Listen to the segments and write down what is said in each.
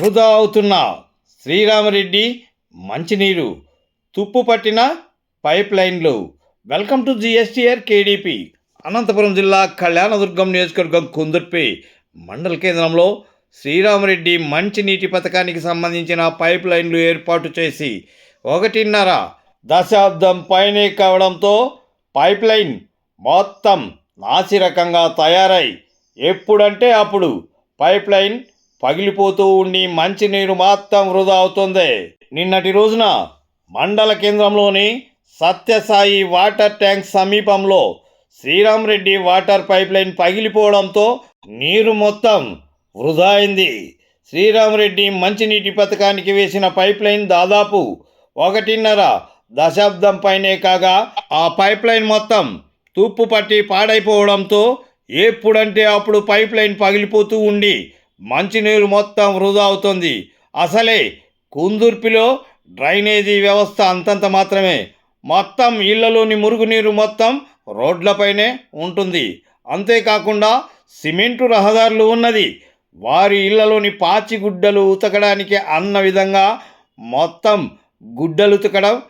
వృధా అవుతున్న శ్రీరామరెడ్డి మంచినీరు తుప్పు పట్టిన పైప్ లైన్లు. వెల్కమ్ టు జిఎస్టీఆర్ కేడిపి. అనంతపురం జిల్లా కళ్యాణదుర్గం నియోజకవర్గం కుందుర్పి మండల కేంద్రంలో శ్రీరామరెడ్డి మంచినీటి పథకానికి సంబంధించిన పైప్ లైన్లు ఏర్పాటు చేసి ఒకటిన్నర దశాబ్దం పైనే కావడంతో పైప్ లైన్ మొత్తం నాసిరకంగా తయారై ఎప్పుడంటే అప్పుడు పైప్ లైన్ పగిలిపోతూ ఉండి మంచినీరు మాత్రం వృధా అవుతుంది. నిన్నటి రోజున మండల కేంద్రంలోని సత్యసాయి వాటర్ ట్యాంక్ సమీపంలో Sriram Reddy water pipe line పగిలిపోవడంతో నీరు మొత్తం వృధా అయింది. శ్రీరామ్ రెడ్డి మంచినీటి పథకానికి వేసిన పైప్ లైన్ దాదాపు ఒకటిన్నర దశాబ్దం పైనే కాగా ఆ పైప్ లైన్ మొత్తం తుప్పు పట్టి పాడైపోవడంతో ఎప్పుడంటే అప్పుడు పైప్ లైన్ పగిలిపోతూ ఉండి మంచినీరు మొత్తం వృధా అవుతుంది. అసలే కుందుర్పిలో డ్రైనేజీ వ్యవస్థ అంతంత మాత్రమే. మొత్తం ఇళ్ళలోని మురుగునీరు మొత్తం రోడ్లపైనే ఉంటుంది. అంతేకాకుండా సిమెంటు రహదారులు ఉన్నది. వారి ఇళ్ళలోని పాచి గుడ్డలు ఉతకడానికి అన్న విధంగా మొత్తం గుడ్డలు ఉతకడం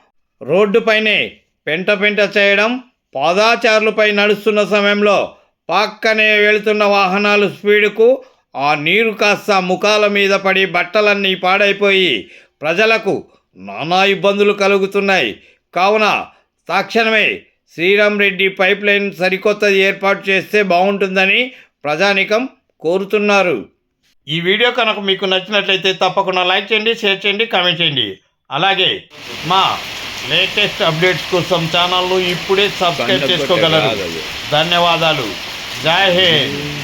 రోడ్డుపైనే పెంట పెంట చేయడం పాదాచారులపై నడుస్తున్న సమయంలో పక్కనే వెళుతున్న వాహనాలు స్పీడుకు ఆ నీరు కాస్త ముఖాల మీద పడి బట్టలన్నీ పాడైపోయి ప్రజలకు నానా ఇబ్బందులు కలుగుతున్నాయి. కావున తక్షణమే శ్రీరామ్ రెడ్డి పైప్ లైన్ సరికొత్తది ఏర్పాటు చేస్తే బాగుంటుందని ప్రజానికం కోరుతున్నారు. ఈ వీడియో కనుక మీకు నచ్చినట్లయితే తప్పకుండా లైక్ చేయండి షేర్ చేయండి కామెంట్ చేయండి. అలాగే మా లేటెస్ట్ అప్డేట్స్ కోసం ఛానల్ను ఇప్పుడే సబ్స్క్రైబ్ చేసుకోగలరు. ధన్యవాదాలు. జై హింద్.